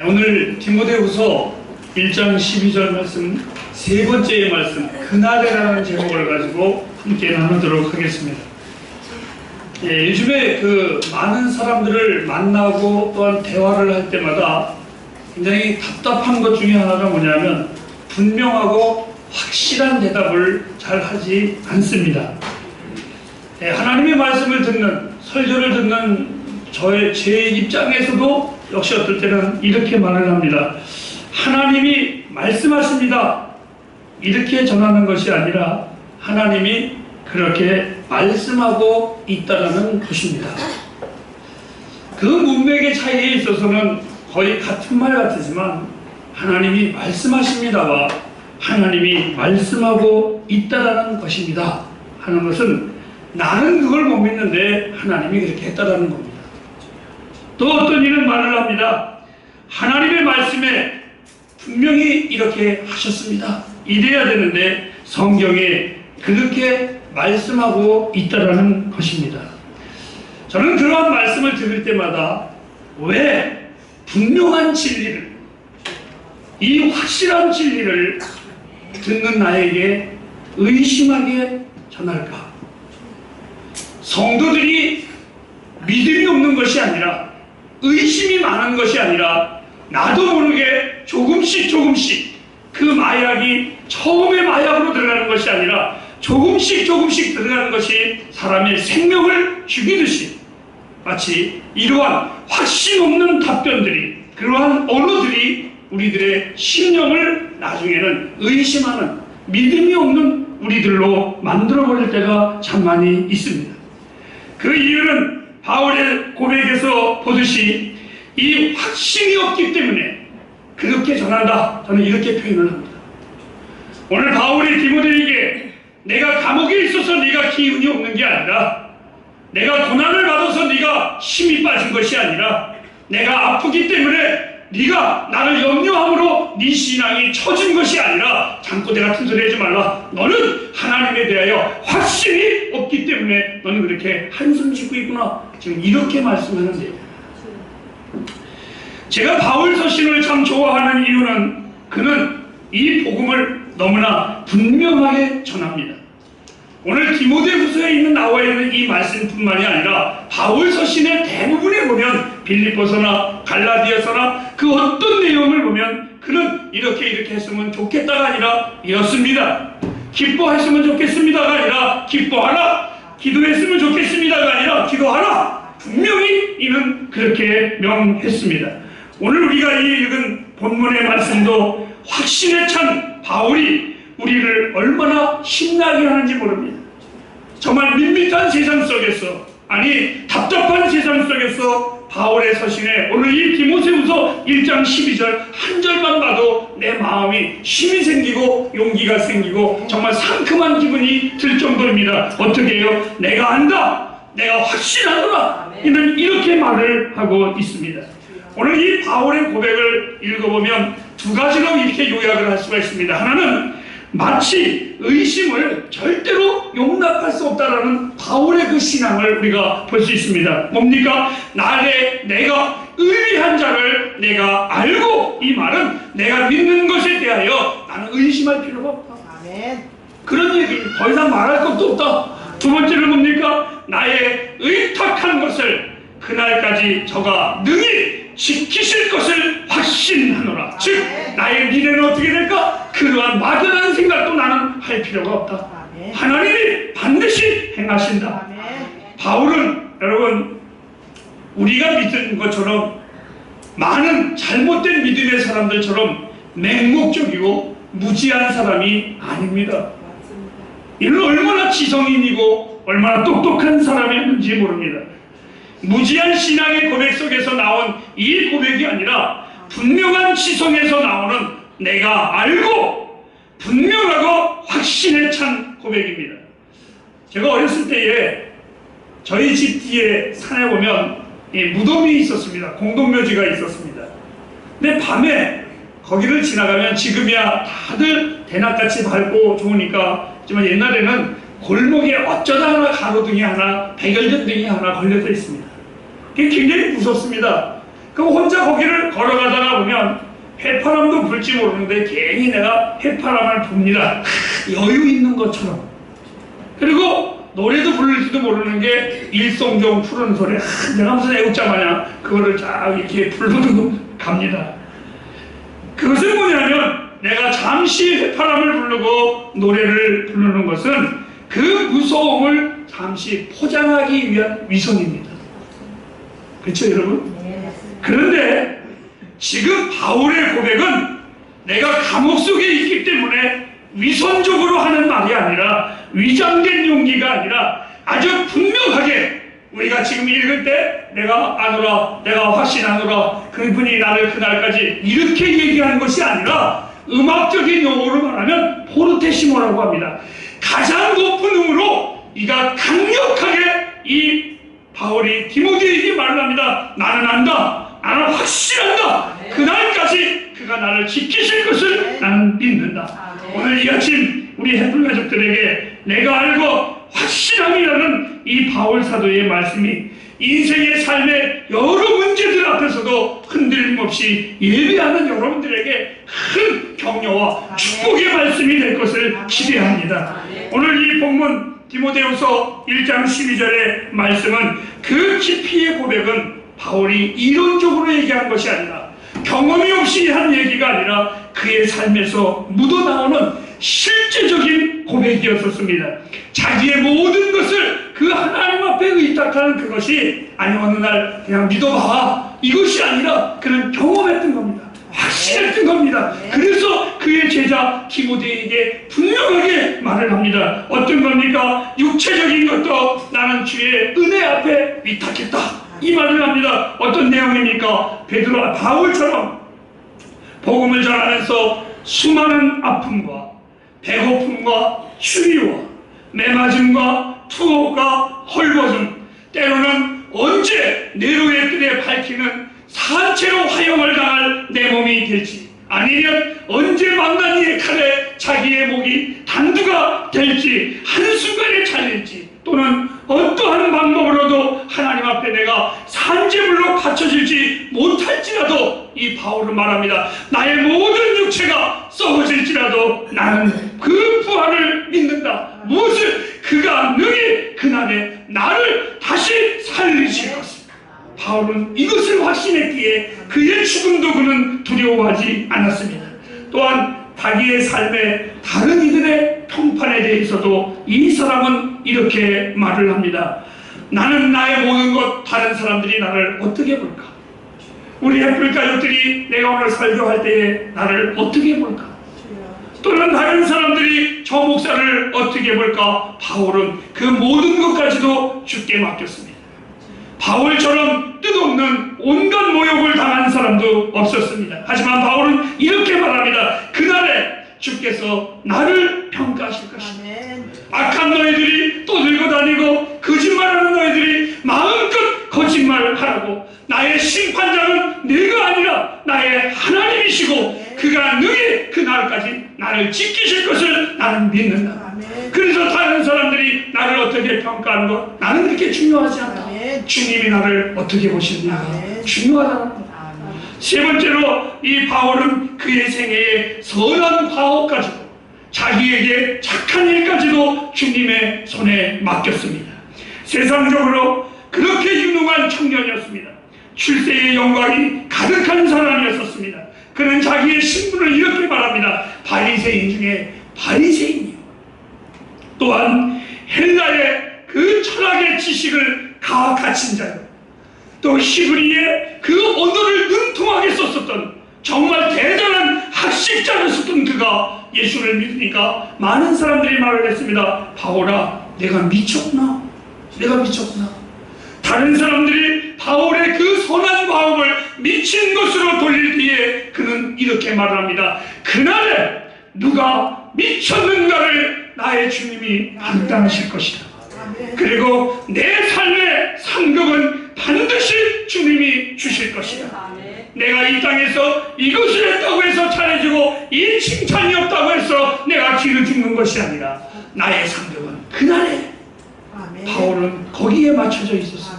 오늘 디모데후서 1장 12절 말씀 세 번째 말씀 그날에라는 제목을 가지고 함께 나누도록 하겠습니다. 예, 요즘에 그 많은 사람들을 만나고 또한 대화를 할 때마다 굉장히 답답한 것 중에 하나가 뭐냐면 분명하고 확실한 대답을 잘 하지 않습니다. 예, 하나님의 말씀을 듣는 설교를 듣는 저의 제 입장에서도 역시 어떨 때는 이렇게 말을 합니다. 하나님이 말씀하십니다. 이렇게 전하는 것이 아니라 하나님이 그렇게 말씀하고 있다라는 것입니다. 그 문맥의 차이에 있어서는 거의 같은 말 같지만 하나님이 말씀하십니다와 하나님이 말씀하고 있다라는 것입니다. 하는 것은 나는 그걸 못 믿는데 하나님이 그렇게 했다라는 겁니다. 또 어떤 이는 말을 합니다. 하나님의 말씀에 분명히 이렇게 하셨습니다. 이래야 되는데 성경에 그렇게 말씀하고 있다라는 것입니다. 저는 그러한 말씀을 들을 때마다 왜 분명한 진리를 이 확실한 진리를 듣는 나에게 의심하게 전할까? 성도들이 믿음이 없는 것이 아니라 의심이 많은 것이 아니라 나도 모르게 조금씩 조금씩 그 마약이 처음에 마약으로 들어가는 것이 아니라 조금씩 조금씩 들어가는 것이 사람의 생명을 죽이듯이 마치 이러한 확신 없는 답변들이 그러한 언어들이 우리들의 심령을 나중에는 의심하는 믿음이 없는 우리들로 만들어버릴 때가 참 많이 있습니다. 그 이유는 바울의 고백에서 보듯이 이 확신이 없기 때문에 그렇게 전한다. 저는 이렇게 표현을 합니다. 오늘 바울이 디모데에게 내가 감옥에 있어서 네가 기운이 없는 게 아니라 내가 고난을 받아서 네가 힘이 빠진 것이 아니라 내가 아프기 때문에 네가 나를 염려함으로 네 신앙이 처진 것이 아니라 잠꼬대 같은 소리 하지 말라. 너는 하나님에 대하여 확신이 없기 때문에 너는 그렇게 한숨 쉬고 있구나. 지금 이렇게 말씀하는데요. 제가 바울 서신을 참 좋아하는 이유는 그는 이 복음을 너무나 분명하게 전합니다. 오늘 디모데후서에 있는 나와 있는 이 말씀뿐만이 아니라 바울 서신의 대부분에 보면 빌립보서나 갈라디아서나 그 어떤 내용을 보면 그는 이렇게 이렇게 했으면 좋겠다가 아니라 이렇습니다. 기뻐했으면 좋겠습니다가 아니라 기뻐하라. 기도했으면 좋겠습니다가 아니라 기도하라. 분명히 이는 그렇게 명했습니다. 오늘 우리가 이 읽은 본문의 말씀도 확신에 찬 바울이 우리를 얼마나 신나게 하는지 모릅니다. 정말 밋밋한 세상 속에서 아니 답답한 세상 속에서 바울의 서신에 오늘 이 디모세후서 1장 12절 한 절만 봐도 내 마음이 힘이 생기고 용기가 생기고 정말 상큼한 기분이 들 정도입니다. 어떻게 해요? 내가 안다. 내가 확신하노라. 이는 이렇게 말을 하고 있습니다. 오늘 이 바울의 고백을 읽어보면 두 가지로 이렇게 요약을 할 수가 있습니다. 하나는 마치 의심을 절대로 용납할 수 없다라는 바울의 그 신앙을 우리가 볼 수 있습니다. 뭡니까? 나의 내가 의리한 자를 내가 알고 이 말은 내가 믿는 것에 대하여 나는 의심할 필요가 없다. 아멘. 그런 얘기 더 이상 말할 것도 없다. 두 번째는 뭡니까? 나의 의탁한 것을 그날까지 저가 능히 지키실 것을 확신하노라. 즉 나의 미래는 어떻게 될까? 그러한 막연한 생각도 나는 할 필요가 없다. 아멘. 하나님이 반드시 행하신다. 아멘. 바울은 여러분 우리가 믿은 것처럼 많은 잘못된 믿음의 사람들처럼 맹목적이고 무지한 사람이 아닙니다. 이는 얼마나 지성인이고 얼마나 똑똑한 사람이었는지 모릅니다. 무지한 신앙의 고백 속에서 나온 이 고백이 아니라 분명한 지성에서 나오는 내가 알고 분명하고 확신에 찬 고백입니다. 제가 어렸을 때에 저희 집 뒤에 산에 보면 이 무덤이 있었습니다. 공동묘지가 있었습니다. 근데 밤에 거기를 지나가면 지금이야 다들 대낮같이 밝고 좋으니까 하지만 옛날에는 골목에 어쩌다 하나 가로등이 하나 백열전 등이 하나 걸려져 있습니다. 그게 굉장히 무섭습니다. 그럼 혼자 거기를 걸어가다가 보면 해파람도 불지 모르는데 괜히 내가 해파람을 봅니다. 여유 있는 것처럼. 그리고 노래도 부를지도 모르는 게 일송종 푸른 소리. 아, 내가 무슨 애국자 마냥 그거를 쫙 이렇게 부르고 갑니다. 그것은 뭐냐면 내가 잠시 해파람을 부르고 노래를 부르는 것은 그 무서움을 잠시 포장하기 위한 위선입니다. 그렇죠 여러분? 그런데 지금 바울의 고백은 내가 감옥 속에 있기 때문에 위선적으로 하는 말이 아니라 위장된 용기가 아니라 아주 분명하게 우리가 지금 읽을 때 내가 아노라 내가 확신하노라 그분이 나를 그날까지 이렇게 얘기하는 것이 아니라 음악적인 용어로 말하면 포르테시모라고 합니다. 가장 높은 음으로 이가 강력하게 이 바울이 디모데에게 말을 합니다. 나는 안다 나는 확신한다 그날까지 그가 나를 지키실 것을 나는 믿는다. 오늘 이 아침 우리 해플 가족들에게 내가 알고 확실함이라는 이 바울 사도의 말씀이 인생의 삶의 여러 문제들 앞에서도 흔들림 없이 예배하는 여러분들에게 큰 격려와 축복의 말씀이 될 것을 기대합니다. 오늘 이 본문 디모데후서 1장 12절의 말씀은 그 깊이의 고백은 바울이 이론적으로 얘기한 것이 아니라 경험이 없이 한 얘기가 아니라 그의 삶에서 묻어나오는 실제적인 고백이었었습니다. 자기의 모든 것을 그 하나님 앞에 의탁하는 그것이 아니 어느 날 그냥 믿어봐 이것이 아니라 그는 경험했던 겁니다. 확실했던 겁니다. 그래서 그의 제자 디모데에게 분명하게 말을 합니다. 어떤 겁니까? 육체적인 것도 나는 주의 은혜 앞에 위탁했다. 이 말을 합니다. 어떤 내용입니까? 베드로 바울처럼 복음을 전하면서 수많은 아픔과 배고픔과 추위와 매맞음과 투옥과 헐벗음 때로는 언제 네로의 뜰에 밝히는 산채로 화형을 당할 내 몸이 될지 아니면 언제 만난 이의 칼에 자기의 목이 단두가 될지 한순간에 잘릴지 또는 어떠한 방법으로도 하나님 앞에 내가 산재물로 바쳐질지 못할지라도 이 바울은 말합니다. 나의 모든 육체가 썩어질지라도 나는 그 부활을 믿는다. 무엇을 그가 능히 그날에 나를 다시 살리실 것을. 바울은 이것을 확신했기에 그의 죽음도 그는 두려워하지 않았습니다. 또한 자기의 삶의 다른 이들의 평판에 대해서도 이 사람은 이렇게 말을 합니다. 나는 나의 모든 것 다른 사람들이 나를 어떻게 볼까? 우리 애플 가족들이 내가 오늘 설교할 때에 나를 어떻게 볼까? 또는 다른 사람들이 저 목사를 어떻게 볼까? 바울은 그 모든 것까지도 주께 맡겼습니다. 바울처럼 뜻없는 온갖 모욕을 당한 사람도 없었습니다. 하지만 바울은 이렇게 말합니다. 그날에 주께서 나를 평가하실 것이다. 악한 너희 다니고 거짓말하는 너희들이 마음껏 거짓말하라고. 나의 심판자는 내가 아니라 나의 하나님이시고 그가 능히 그날까지 나를 지키실 것을 나는 믿는다. 그래서 다른 사람들이 나를 어떻게 평가하는 것 나는 그렇게 중요하지 않다. 주님이 나를 어떻게 보시느냐. 겁니다. 세 번째로 이 바울은 그의 생애에 선한 과업 가지고 자기에게 착한 일까지도 주님의 손에 맡겼습니다. 세상적으로 그렇게 유능한 청년이었습니다. 출세의 영광이 가득한 사람이었었습니다. 그는 자기의 신분을 이렇게 말합니다. 바리새인 중에 바리새인이요. 또한 헬라의 그 철학의 지식을 가 갖춘 자요. 또 히브리의 그 언어를 능통하게 썼었던 정말 대단한 학식자였었던 그가 예수를 믿으니까 많은 사람들이 말을 했습니다. 바울아, 내가 미쳤구나. 내가 미쳤구나. 다른 사람들이 바울의 그 선한 마음을 미친 것으로 돌릴 때에 그는 이렇게 말합니다. 그날에 누가 미쳤는가를 나의 주님이 판단하실 것이다. 그리고 내 삶의 상급은 반드시 주님이 주실 것이다. 내가 이 땅에서 이것을 했다고 해서 잘해주고 이 칭찬이 없다고 해서 내가 기를 죽는 것이 아니라 나의 상급은 그날에 바울은 거기에 맞춰져 있었습니다.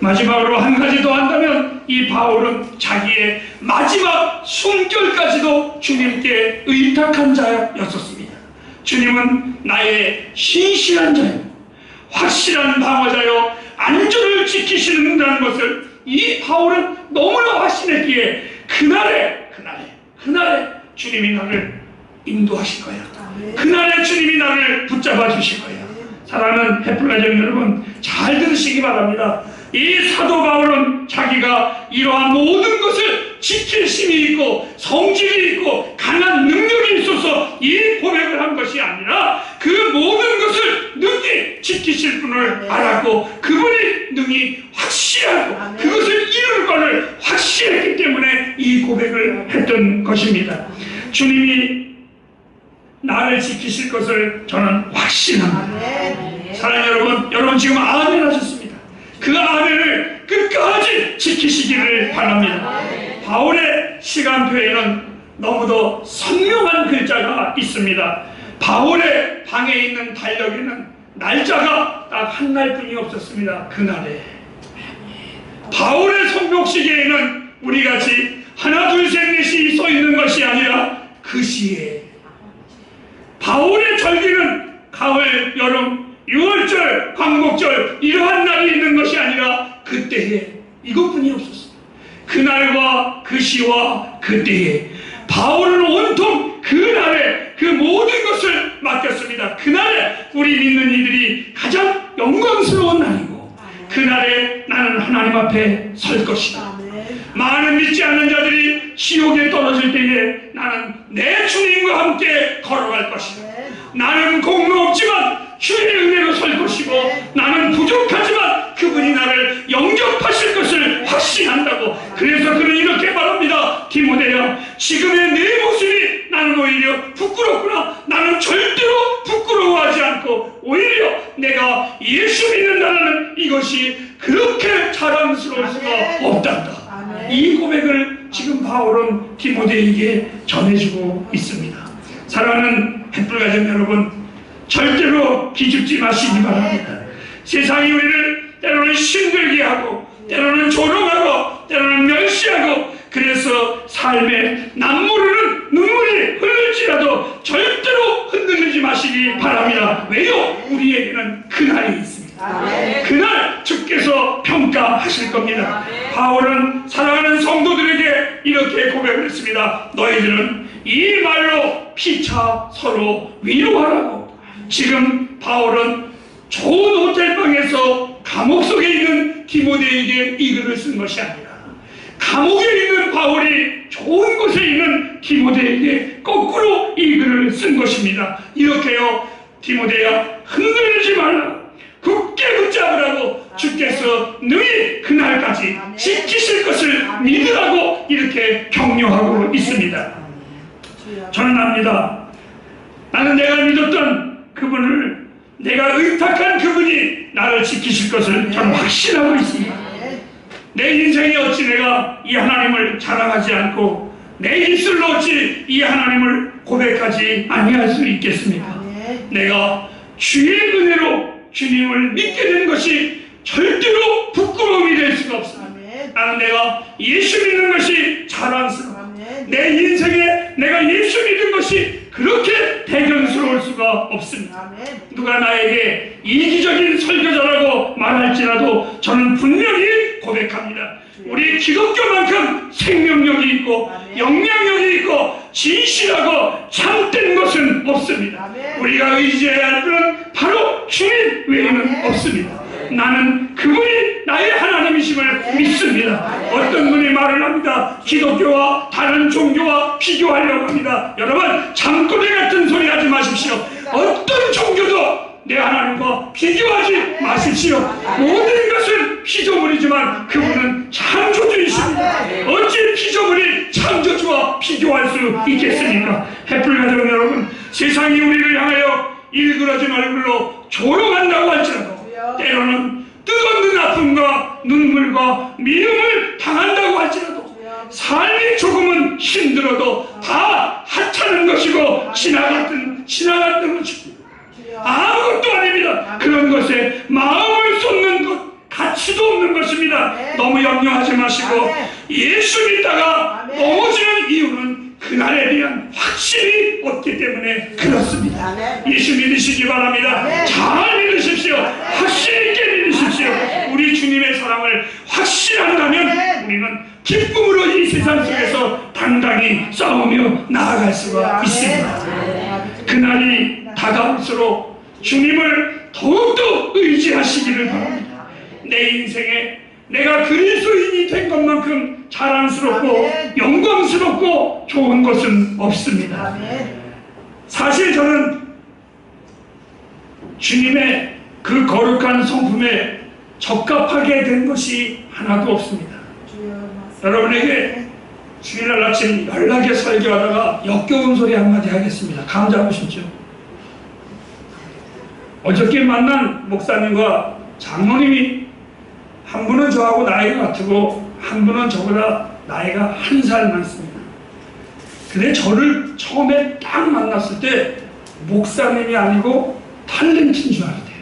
마지막으로 한 가지 더 한다면 이 바울은 자기의 마지막 숨결까지도 주님께 의탁한 자였었습니다. 주님은 나의 신실한 자요, 확실한 방어자요, 안전을 지키시는다는 것을 이 바울은 너무나 확신했기에 그날에, 그날에, 그날에 주님이 나를 인도하실 거야. 그날에 주님이 나를 붙잡아 주실 거야. 사랑하는 해플가정 여러분, 잘 들으시기 바랍니다. 이 사도 바울은 자기가 이러한 모든 것을 지킬 힘이 있고 성질이 있고 강한 능력이 있어서 이 고백을 한 것이 아니라 그 모든 것을 능히 지키실 분을 아멘. 알았고 그분이 능히 확실하고 아멘. 그것을 이룰 것을 확실했기 때문에 이 고백을 했던 것입니다. 주님이 나를 지키실 것을 저는 확신합니다. 아멘. 사랑하는 여러분, 여러분 지금 아멘 하셨습니다. 그 아멘을 끝까지 지키시기를 바랍니다. 바울의 시간표에는 너무도 선명한 글자가 있습니다. 바울의 방에 있는 달력에는 날짜가 딱 한 날뿐이 없었습니다. 그날에. 바울의 성벽시계에는 우리 같이 하나 둘 셋 넷이 써 있는 것이 아니라 그 시에 바울의 절기는 가을, 여름, 6월절, 광복절 이러한 날이 있는 것이 아니라 그때에 이것뿐이 없었습니다. 그날과 그 시와 그때에 바울은 온통 그날에 그 모든 것을 맡겼습니다. 그날에 우리 믿는 이들이 가장 영광스러운 날이고 그날에 나는 하나님 앞에 설 것이다. 많은 믿지 않는 자들이 지옥에 떨어질 때에 나는 내 주님과 함께 걸어갈 것이다. 나는 공로 없지만 주의 은혜로 설 것이고 나는 부족하지만 그분이 나를 영접하실 것을 확신한다고 그래서 그는 이렇게 말합니다 디모데야 지금의 내 모습이 나는 오히려 부끄럽구나 나는 절대로 부끄러워하지 않고 오히려 내가 예수 믿는다는 이것이 그렇게 자랑스러울 수가 아멘. 없단다 아멘. 이 고백을 지금 바울은 디모데에게 전해주고 있습니다 사랑하는 햇불가정 여러분 절대로 기죽지 마시기 바랍니다. 세상이 우리를 때로는 힘들게 하고 때로는 조롱하고 때로는 멸시하고 그래서 삶에 남모르는 눈물이 흐를지라도 절대로 흔들리지 마시기 바랍니다. 왜요? 우리에게는 그날이 있습니다. 아멘. 그날 주께서 평가하실 겁니다. 바울은 사랑하는 성도들에게 이렇게 고백을 했습니다. 너희들은 이 말로 피차 서로 위로하라고. 지금 바울은 좋은 호텔방에서 감옥 속에 있는 디모데에게 이 글을 쓴 것이 아니라 감옥에 있는 바울이 좋은 곳에 있는 디모데에게 거꾸로 이 글을 쓴 것입니다. 이렇게요, 디모데야 흔들리지 말라. 굳게 붙잡으라고 주께서 너희 그날까지 지키실 것을 믿으라고 이렇게 격려하고 있습니다. 주여. 저는 압니다. 나는 내가 믿었던 그분을 내가 의탁한 그분이 나를 지키실 것을 저는 확신하고 있습니다. 내 인생에 어찌 내가 이 하나님을 자랑하지 않고 내 입술로 어찌 이 하나님을 고백하지 아니할 수 있겠습니까? 아멘. 내가 주의 은혜로 주님을 믿게 된 것이 절대로 부끄러움이 될 수가 없습니다. 아멘. 나는 내가 예수 믿는 것이 자랑스러워. 아멘. 내 인생에 내가 예수 믿은 것이 그렇게 대견스러울 수가 없습니다. 아멘. 누가 나에게 이기적인 설교자라고 말할지라도 저는 분명히 고백합니다. 우리 기독교만큼 생명력이 있고 아멘. 영향력이 있고 진실하고 참된 것은 없습니다. 아멘. 우리가 의지해야 할 분은 바로 주님 외에는 아멘. 없습니다. 나는 그분이 나의 하나님이심을 아멘. 믿습니다. 아멘. 어떤 분이 말을 합니다. 기독교와 다른 종교와 비교하려고 합니다. 여러분 잠꼬대 같은 소리 하지 마십시오. 어떤 종교도 내 하나님과 비교하지 마십시오. 모든 것은 피조물이지만 그분은 창조주이십니다. 어찌 피조물이 창조주와 비교할 수 있겠습니까? 해플 가족 여러분, 세상이 우리를 향하여 일그러진 얼굴로 조롱한다고 할지라도 때로는 뜻없는 아픔과 눈물과 미움을 당한다고 할지라도 삶이 조금은 힘들어도 다 하찮은 것이고 지나갔던 지나갔던 것이고. 아무것도 아닙니다. 그런 것에 마음을 쏟는 것 가치도 없는 것입니다. 너무 염려하지 마시고. 예수 믿다가. 넘어지는 이유는 그날에 대한 확신이 없기 때문에 그렇습니다. 예수 믿으시기 바랍니다. 잘 믿으십시오. 확신 있게 믿으십시오. 우리 주님의 사랑을 확신한다면 아멘. 우리는 기쁨으로 이 세상 아멘. 속에서 당당히 싸우며 나아갈 수가 있습니다. 그날이 다가올수록 주님을 더욱더 의지하시기를 바랍니다. 내 인생에 내가 그리스도인이 된 것만큼 자랑스럽고. 영광스럽고 좋은 것은 없습니다. 사실 저는 주님의 그 거룩한 성품에 적합하게 된 것이 하나도 없습니다. 여러분에게 주일날 아침 연락에 설교하다가 역겨운 소리 한마디 하겠습니다. 감 잡으시죠? 어저께 만난 목사님과 장로님이 한 분은 저하고 나이가 같고 한 분은 저보다 나이가 한 살 많습니다. 근데 저를 처음에 딱 만났을 때 목사님이 아니고 탤런트인 줄 알았대요.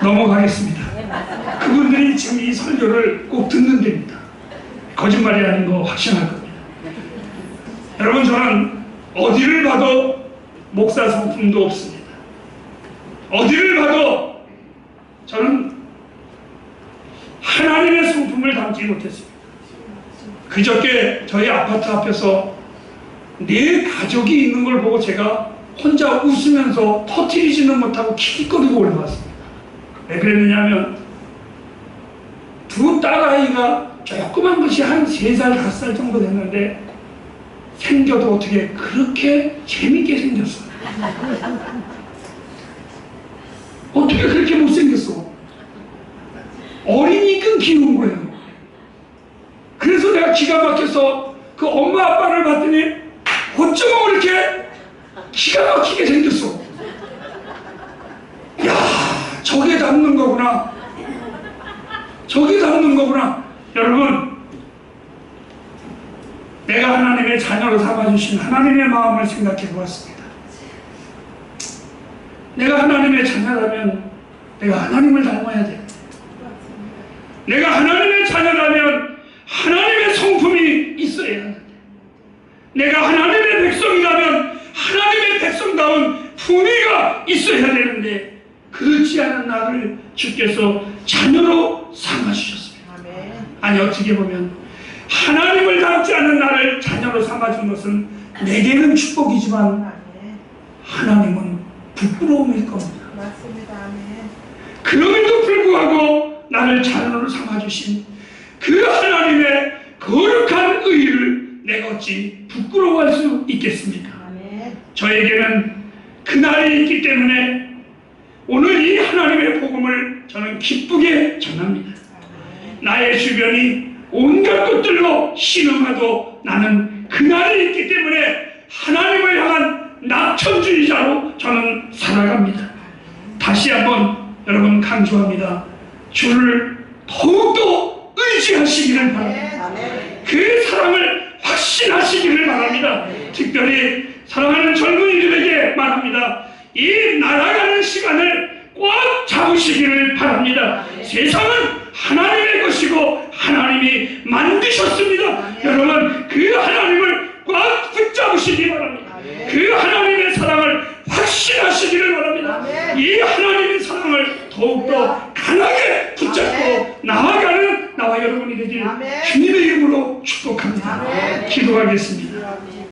넘어가겠습니다. 그분들이 지금 이 설교를 꼭 듣는 됩니다. 거짓말이 아닌 거 확신할 겁니다. 여러분 저는 어디를 봐도 목사 성품도 없습니다. 어디를 봐도 저는 하나님의 성품을 담지 못했습니다. 그저께 저희 아파트 앞에서 네 가족이 있는 걸 보고 제가 혼자 웃으면서 터트리지는 못하고 킥킥거리고 올라왔습니다. 왜 그랬느냐면 두 딸아이가 조그만 것이 한 세 살, 다섯 살 정도 됐는데 생겨도 어떻게 그렇게 재밌게 생겼어요. 어떻게 그렇게 못생겼어? 어리니까 귀여운 거예요. 그래서 내가 기가 막혀서 그 엄마 아빠를 봤더니 어쩌면 이렇게 기가 막히게 생겼어. 야, 저게 닮는 거구나. 저게 닮는 거구나. 여러분, 내가 하나님의 자녀로 삼아주신 하나님의 마음을 생각해 보았습니다. 내가 하나님의 자녀라면 내가 하나님을 닮아야 돼. 내가 하나님의 자녀라면 하나님의 성품이 있어야 하는데 내가 하나님의 백성이라면 하나님의 백성다운 품위가 있어야 되는데 그렇지 않은 나를 주께서 자녀로 삼아주셨습니다. 아니 어떻게 보면 하나님을 닮지 않은 나를 자녀로 삼아준 것은 내게는 축복이지만. 하나님은 부끄러움일 겁니다. 맞습니다. 아멘. 그럼에도 불구하고 나를 자녀로 삼아주신 그 하나님의 거룩한 의를 내가 어찌 부끄러워할 수 있겠습니까? 아멘. 저에게는 그날이 있기 때문에 오늘 이 하나님의 복음을 저는 기쁘게 전합니다. 나의 주변이 온갖 것들로 신음하도 나는 그날이 있기 때문에 하나님을 향한 낙천주의자로 저는 살아갑니다. 다시 한번 여러분 강조합니다. 주를 더욱더 의지하시기를 바랍니다. 그 사랑을 확신하시기를 바랍니다. 특별히 사랑하는 젊은이들에게 말합니다. 이 날아가는 시간을 꽉 잡으시기를 바랍니다. 세상은 하나님의 것이고 하나님이 만드셨습니다. 여러분 그 하나님을 꽉 붙잡으시기 바랍니다. 그 하나님의 사랑을 확신하시기를 바랍니다. 이 하나님의 사랑을 더욱더 강하게 붙잡고 나아가는 나와 여러분이 아멘. 주님의 이름으로 축복합니다. 기도하겠습니다.